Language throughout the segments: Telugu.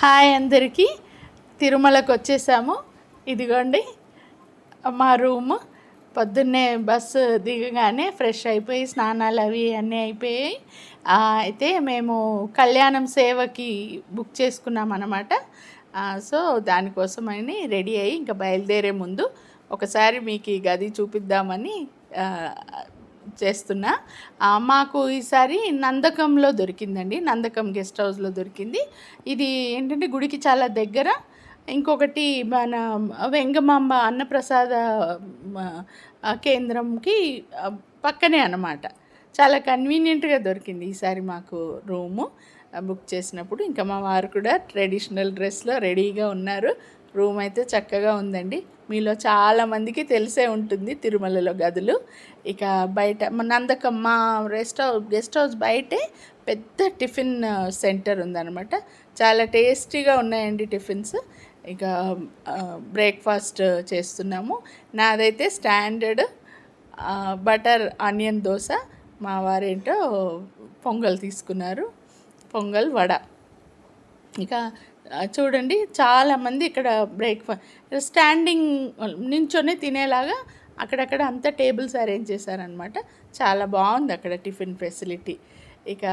హాయ్ అందరికీ. తిరుమలకు వచ్చేసాము. ఇదిగోండి మా రూమ్. పొద్దున్నే బస్సు దిగగానే ఫ్రెష్ అయిపోయి స్నానాలు అవి అన్నీ అయిపోయాయి. అయితే మేము కళ్యాణం సేవకి బుక్ చేసుకున్నాం అనమాట సో దానికోసమని రెడీ అయ్యి ఇంకా బయలుదేరే ముందు ఒకసారి మీకు ఈ గది చూపిద్దామని చేస్తున్నా. మాకు ఈసారి నందకంలో దొరికిందండి. నందకం గెస్ట్ హౌస్లో దొరికింది. ఇది ఏంటంటే గుడికి చాలా దగ్గర. ఇంకొకటి మన వెంగమాంబ అన్నప్రసాద కేంద్రంకి పక్కనే అన్నమాట. చాలా కన్వీనియంట్గా దొరికింది ఈసారి మాకు రూము బుక్ చేసినప్పుడు. ఇంకా మా వారు కూడా ట్రెడిషనల్ డ్రెస్లో రెడీగా ఉన్నారు. రూమ్ అయితే చక్కగా ఉందండి. మీలో చాలామందికి తెలిసే ఉంటుంది తిరుమలలో గదులు. ఇక బయట మా నందకం మా రెస్ట్ హౌస్ గెస్ట్ హౌస్ బయటే పెద్ద టిఫిన్ సెంటర్ ఉందన్నమాట. చాలా టేస్టీగా ఉన్నాయండి టిఫిన్స్. ఇక బ్రేక్ఫాస్ట్ చేస్తున్నాము. నాదైతే స్టాండర్డ్ బటర్ ఆనియన్ దోశ. మా వారేంటో పొంగల్ తీసుకున్నారు. పొంగల్ వడ. ఇక చూడండి చాలామంది ఇక్కడ బ్రేక్ఫాస్ట్ స్టాండింగ్ నించొని తినేలాగా అక్కడక్కడ అంతా టేబుల్స్ అరేంజ్ చేశారనమాట చాలా బాగుంది అక్కడ టిఫిన్ ఫెసిలిటీ ఇక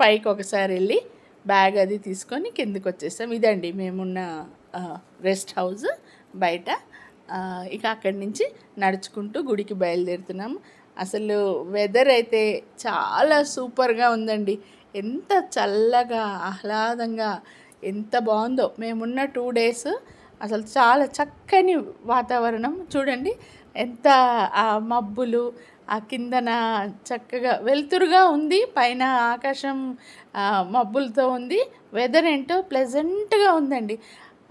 పైకి ఒకసారి వెళ్ళి బ్యాగ్ అది తీసుకొని కిందకు వచ్చేసాం. ఇదండి మేమున్న రెస్ట్ హౌస్ బయట. ఇక అక్కడి నుంచి నడుచుకుంటూ గుడికి బయలుదేరుతున్నాము అసలు వెదర్ అయితే చాలా సూపర్గా ఉందండి. ఎంత చల్లగా ఆహ్లాదంగా ఎంత బాగుందో. మేమున్న టూ డేస్ అసలు చాలా చక్కని వాతావరణం. చూడండి ఎంత ఆ మబ్బులు ఆ కిందన చక్కగా వెలుతురుగా ఉంది. పైన ఆకాశం మబ్బులతో ఉంది. వెదర్ ఏంటో ప్లెజెంట్గా ఉందండి.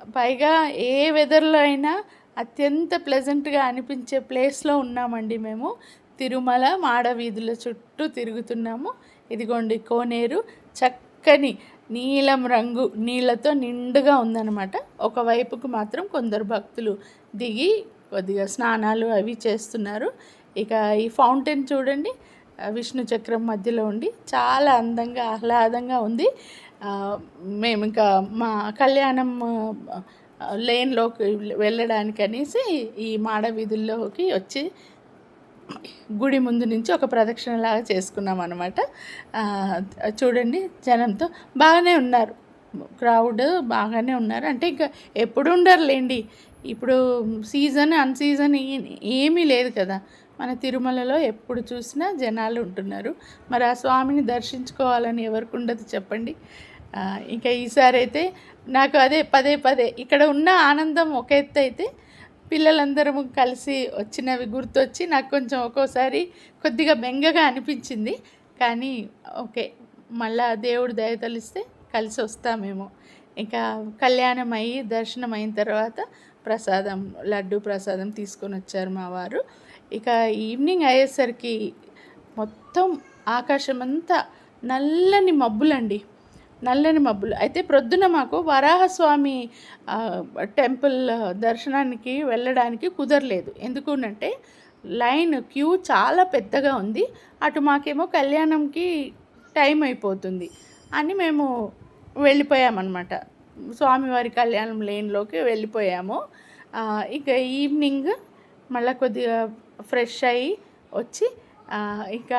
పైగా ఏ వెదర్లో అయినా అత్యంత ప్లెజెంట్గా అనిపించే ప్లేస్లో ఉన్నామండి మేము. తిరుమల మాడవీధుల చుట్టూ తిరుగుతున్నాము. ఇదిగోండి కోనేరు. చక్కని నీలం రంగు నీళ్ళతో నిండుగా ఉందన్నమాట. ఒకవైపుకు మాత్రం కొందరు భక్తులు దిగి కొద్దిగా స్నానాలు అవి చేస్తున్నారు. ఇక ఈ ఫౌంటైన్ చూడండి విష్ణు చక్రం మధ్యలో ఉండి చాలా అందంగా ఆహ్లాదంగా ఉంది. మేము ఇంకా మా కళ్యాణం లేన్లోకి వెళ్ళడానికి అనేసి ఈ మాడ వీధుల్లోకి వచ్చి గుడి ముందు నుంచి ఒక ప్రదక్షిణలాగా చేసుకున్నాం అనమాట చూడండి జనంతో బాగానే ఉన్నారు. క్రౌడ్ బాగానే ఉన్నారు. అంటే ఇంకా ఎప్పుడు ఉండరులేండి. ఇప్పుడు సీజన్ అన్సీజన్ ఏమీ లేదు కదా. మన తిరుమలలో ఎప్పుడు చూసినా జనాలు ఉంటున్నారు. మరి ఆ స్వామిని దర్శించుకోవాలని ఎవరికి ఉండదు చెప్పండి. ఇంకా ఈసారి అయితే నాకు అదే పదే పదే ఇక్కడ ఉన్న ఆనందం ఒక ఎత్తు అయితే పిల్లలందరము కలిసి వచ్చినవి గుర్తొచ్చి నాకు కొంచెం ఒక్కోసారి కొద్దిగా బెంగగా అనిపించింది. కానీ ఓకే మళ్ళా దేవుడు దయ తలిస్తే కలిసి వస్తామేమో. ఇంకా కళ్యాణం అయ్యి దర్శనం అయిన తర్వాత ప్రసాదం లడ్డు ప్రసాదం తీసుకొని వచ్చారు మా వారు. ఇక ఈవినింగ్ అయ్యేసరికి మొత్తం ఆకాశం అంతా నల్లని మబ్బులండి. నల్లని మబ్బులు. అయితే ప్రొద్దున మాకు వరాహస్వామి టెంపుల్ దర్శనానికి వెళ్ళడానికి కుదరలేదు. ఎందుకునంటే లైన్ క్యూ చాలా పెద్దగా ఉంది. అటు మాకేమో కళ్యాణంకి టైం అయిపోతుంది అని మేము వెళ్ళిపోయామన్నమాట. స్వామివారి కళ్యాణం లేన్లోకి వెళ్ళిపోయాము. ఇక ఈవినింగ్ మళ్ళీ కొద్దిగా ఫ్రెష్ అయ్యి వచ్చి ఇక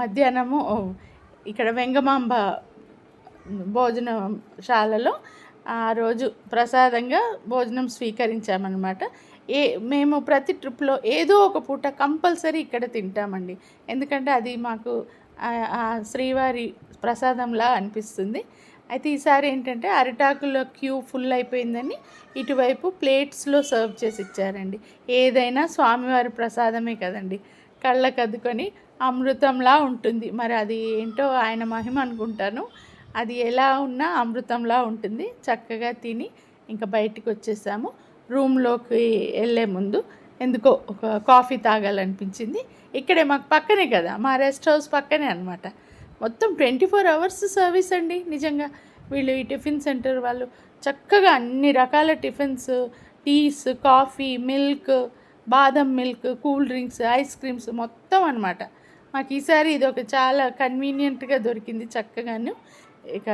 మధ్యాహ్నము ఇక్కడ వెంగమాంబ భోజనశాలలో ఆ రోజు ప్రసాదంగా భోజనం స్వీకరించామన్నమాట. ఏ మేము ప్రతి ట్రిప్లో ఏదో ఒక పూట కంపల్సరీ ఇక్కడ తింటామండి. ఎందుకంటే అది మాకు శ్రీవారి ప్రసాదంలా అనిపిస్తుంది. అయితే ఈసారి ఏంటంటే అరిటాకులో క్యూ ఫుల్ అయిపోయిందని ఇటువైపు ప్లేట్స్లో సర్వ్ చేసి ఇచ్చారండి. ఏదైనా స్వామివారి ప్రసాదమే కదండి. కళ్ళకద్దుకొని అమృతంలా ఉంటుంది. మరి అది ఏంటో ఆయన మహిమ అనుకుంటాను. అది ఎలా ఉన్నా అమృతంలా ఉంటుంది. చక్కగా తిని ఇంకా బయటికి వచ్చేసాము. రూమ్లోకి వెళ్ళే ముందు ఎందుకో ఒక కాఫీ తాగాలనిపించింది. ఇక్కడే మాకు పక్కనే కదా మా రెస్ట్ హౌస్ పక్కనే అనమాట మొత్తం ట్వంటీ ఫోర్ అవర్స్ సర్వీస్ అండి నిజంగా. వీళ్ళు ఈ టిఫిన్ సెంటర్ వాళ్ళు చక్కగా అన్ని రకాల tiffins teas coffee milk badam milk cool drinks ice creams మొత్తం అనమాట మాకు ఈసారి ఇది ఒక చాలా కన్వీనియంట్గా దొరికింది చక్కగాను. ఇక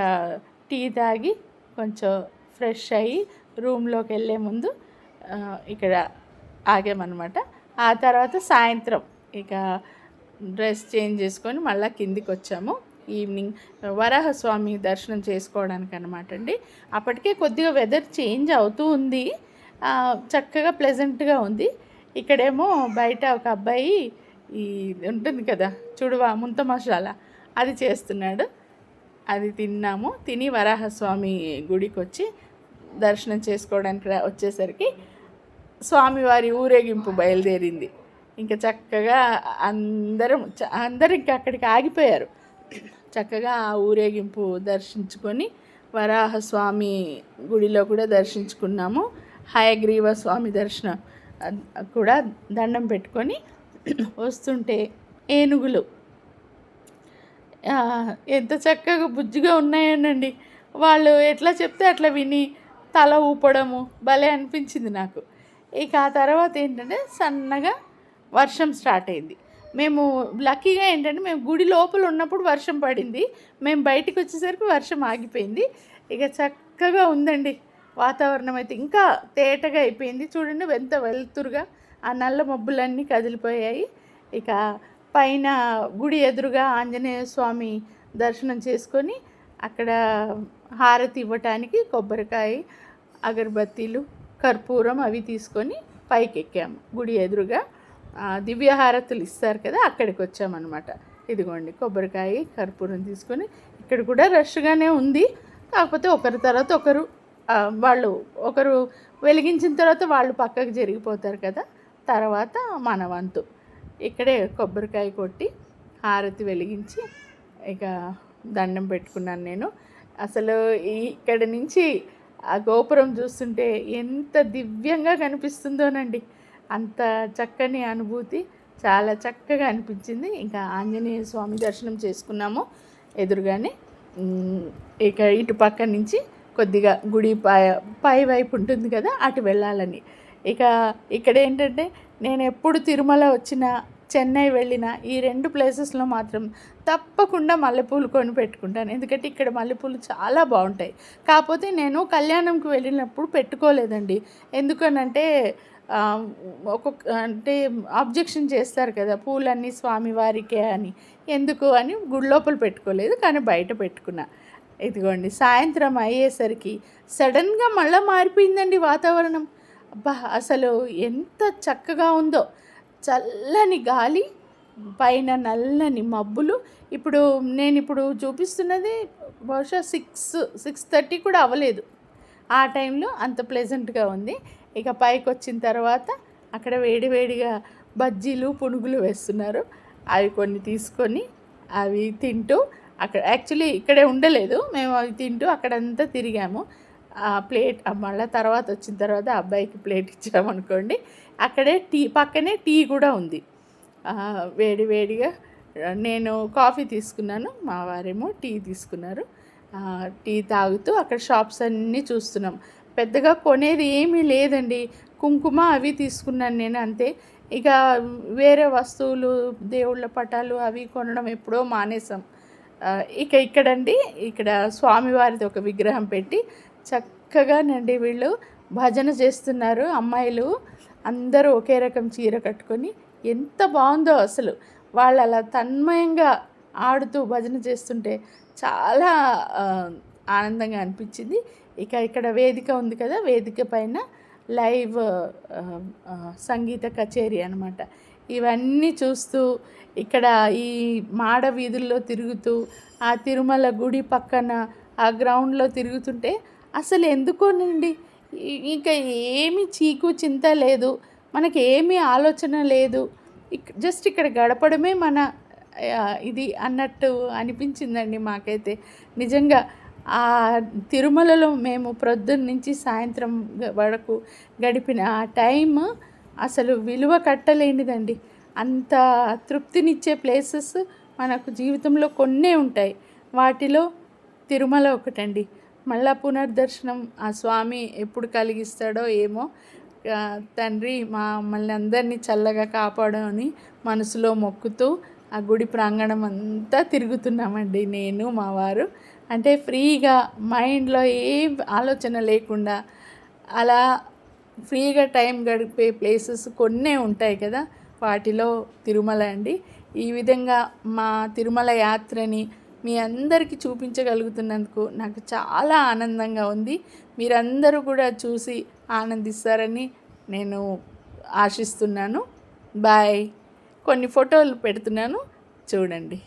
టీ తాగి కొంచెం ఫ్రెష్ అయ్యి రూమ్లోకి వెళ్ళే ముందు ఇక్కడ ఆగామన్నమాట. ఆ తర్వాత సాయంత్రం ఇక డ్రెస్ చేంజ్ చేసుకొని మళ్ళీ కిందికి వచ్చాము. ఈవినింగ్ వరాహస్వామి దర్శనం చేసుకోవడానికి అనమాట అండి. అప్పటికే కొద్దిగా వెదర్ చేంజ్ అవుతూ ఉంది. చక్కగా ప్లెజెంట్గా ఉంది. ఇక్కడేమో బయట ఒక అబ్బాయి ఈ ఉంటుంది కదా చూడువా ముంత మసాలా అది చేస్తున్నాడు. అది తిన్నాము. తిని వరాహస్వామి గుడికి వచ్చి దర్శనం చేసుకోవడానికి వచ్చేసరికి స్వామివారి ఊరేగింపు బయలుదేరింది. ఇంకా చక్కగా అందరం చ- అందరూ ఇంకా అక్కడికి ఆగిపోయారు. చక్కగా ఆ ఊరేగింపు దర్శించుకొని వరాహస్వామి గుడిలో కూడా దర్శించుకున్నాము. హయగ్రీవ స్వామి దర్శనం కూడా దండం పెట్టుకొని వస్తుంటే ఏనుగులు ఎంత చక్కగా బుజ్జిగా ఉన్నాయనండి. వాళ్ళు ఎట్లా చెప్తే అట్లా విని తల ఊపడము భలే అనిపించింది నాకు. ఇక ఆ తర్వాత ఏంటంటే సన్నగా వర్షం స్టార్ట్ అయింది. మేము లక్కీగా ఏంటంటే మేము గుడి లోపల ఉన్నప్పుడు వర్షం పడింది. మేము బయటికి వచ్చేసరికి వర్షం ఆగిపోయింది. ఇక చక్కగా ఉందండి వాతావరణం అయితే. ఇంకా తేటగా అయిపోయింది. చూడండి ఎంత వెలుతురుగా ఆ నల్ల మబ్బులన్నీ కదిలిపోయాయి. ఇక పైన గుడి ఎదురుగా ఆంజనేయ స్వామి దర్శనం చేసుకొని అక్కడ హారతి ఇవ్వటానికి కొబ్బరికాయ అగరబత్తీలు కర్పూరం అవి తీసుకొని పైకి ఎక్కాము గుడి ఎదురుగా దివ్య హారతులు ఇస్తారు కదా అక్కడికి వచ్చామన్నమాట. ఇదిగోండి కొబ్బరికాయ కర్పూరం తీసుకొని ఇక్కడ కూడా రష్గానే ఉంది. కాకపోతే ఒకరి తర్వాత ఒకరు వాళ్ళు ఒకరు వెలిగించిన తర్వాత వాళ్ళు పక్కకు జరిగిపోతారు కదా తర్వాత మన వంతు. ఇక్కడే కొబ్బరికాయ కొట్టి హారతి వెలిగించి ఇక దండం పెట్టుకున్నాను నేను. అసలు ఇక్కడ నుంచి ఆ గోపురం చూస్తుంటే ఎంత దివ్యంగా కనిపిస్తుందోనండి. అంత చక్కని అనుభూతి చాలా చక్కగా అనిపించింది. ఇంకా ఆంజనేయ స్వామి దర్శనం చేసుకున్నాము ఎదురుగానే. ఇక ఇటు పక్క నుంచి కొద్దిగా గుడి పై పై వైపు ఉంటుంది కదా అటు వెళ్ళాలని. ఇక ఇక్కడ ఏంటంటే నేను ఎప్పుడు తిరుమల వచ్చినా చెన్నై వెళ్ళినా ఈ రెండు ప్లేసెస్లో మాత్రం తప్పకుండా మల్లెపూలు కొని పెట్టుకుంటాను. ఎందుకంటే ఇక్కడ మల్లెపూలు చాలా బాగుంటాయి. కాకపోతే నేను కళ్యాణంకి వెళ్ళినప్పుడు పెట్టుకోలేదండి. ఎందుకనంటే ఒక్కొక్క అంటే అబ్జెక్షన్ చేస్తారు కదా పూలన్నీ స్వామివారికే అని. ఎందుకు అని గుడి లోపల పెట్టుకోలేదు కానీ బయట పెట్టుకున్నా. ఇదిగోండి సాయంత్రం అయ్యేసరికి సడన్గా మళ్ళీ మారిపోయిందండి వాతావరణం. అబ్బా అసలు ఎంత చక్కగా ఉందో. చల్లని గాలి పైన నల్లని మబ్బులు. ఇప్పుడు నేను ఇప్పుడు చూపిస్తున్నది బహుశా సిక్స్ సిక్స్ థర్టీ కూడా అవ్వలేదు. ఆ టైంలో అంత ప్లెజెంట్గా ఉంది. ఇక పైకి వచ్చిన తర్వాత అక్కడ వేడివేడిగా బజ్జీలు పునుగులు వేస్తున్నారు. అవి కొన్ని తీసుకొని అవి తింటూ అక్కడ యాక్చువల్లీ ఇక్కడే ఉండలేదు. మేము అవి తింటూ అక్కడంతా తిరిగాము. ప్లేట్ మళ్ళీ తర్వాత వచ్చిన తర్వాత అబ్బాయికి ప్లేట్ ఇచ్చామనుకోండి అక్కడే టీ పక్కనే టీ కూడా ఉంది. వేడి వేడిగా నేను కాఫీ తీసుకున్నాను మా వారేమో టీ తీసుకున్నారు. టీ తాగుతూ అక్కడ షాప్స్ అన్నీ చూస్తున్నాం. పెద్దగా కొనేది ఏమీ లేదండి. కుంకుమ అవి తీసుకున్నాను నేను అంతే. ఇక వేరే వస్తువులు దేవుళ్ళ పటాలు అవి కొనడం ఎప్పుడో మానేసాం ఇక ఇక్కడండి ఇక్కడ స్వామివారిది ఒక విగ్రహం పెట్టి చక్కగానండి వీళ్ళు భజన చేస్తున్నారు అమ్మాయిలు. అందరూ ఒకే రకం చీర కట్టుకొని ఎంత బాగుందో అసలు. వాళ్ళు అలా తన్మయంగా ఆడుతూ భజన చేస్తుంటే చాలా ఆనందంగా అనిపించింది. ఇక ఇక్కడ వేదిక ఉంది కదా వేదిక పైన లైవ్ సంగీత కచేరీ అనమాట ఇవన్నీ చూస్తూ ఇక్కడ ఈ మాడ వీధుల్లో తిరుగుతూ ఆ తిరుమల గుడి పక్కన ఆ గ్రౌండ్లో తిరుగుతుంటే అసలు ఎందుకోనండి? ఇంకా ఏమి చీకు చింత లేదు. మనకి ఏమీ ఆలోచన లేదు. ఇక్ జస్ట్ ఇక్కడ గడపడమే మన ఇది అన్నట్టు అనిపించిందండి మాకైతే. నిజంగా ఆ తిరుమలలో మేము ప్రొద్దున్న నుంచి సాయంత్రం వరకు గడిపిన ఆ టైం అసలు విలువ కట్టలేనిదండి. అంత తృప్తినిచ్చే ప్లేసెస్ మనకు జీవితంలో కొన్నే ఉంటాయి. వాటిలో తిరుమల ఒకటండి. మళ్ళా పునర్దర్శనం ఆ స్వామి ఎప్పుడు కలిగిస్తాడో ఏమో తండ్రి మా మమ్మల్ని అందరినీ చల్లగా కాపాడని మనసులో మొక్కుతూ ఆ గుడి ప్రాంగణం అంతా తిరుగుతున్నామండి నేను మా వారు. అంటే ఫ్రీగా మైండ్లో ఏ ఆలోచన లేకుండా అలా ఫ్రీగా టైం గడిపే ప్లేసెస్ కొన్నే ఉంటాయి కదా వాటిలో తిరుమల అండి. ఈ విధంగా మా తిరుమల యాత్రని మీ అందరికీ చూపించగలుగుతున్నందుకు నాకు చాలా ఆనందంగా ఉంది. మీరందరూ కూడా చూసి ఆనందిస్తారని నేను ఆశిస్తున్నాను. బాయ్. కొన్ని ఫోటోలు పెడుతున్నాను. చూడండి.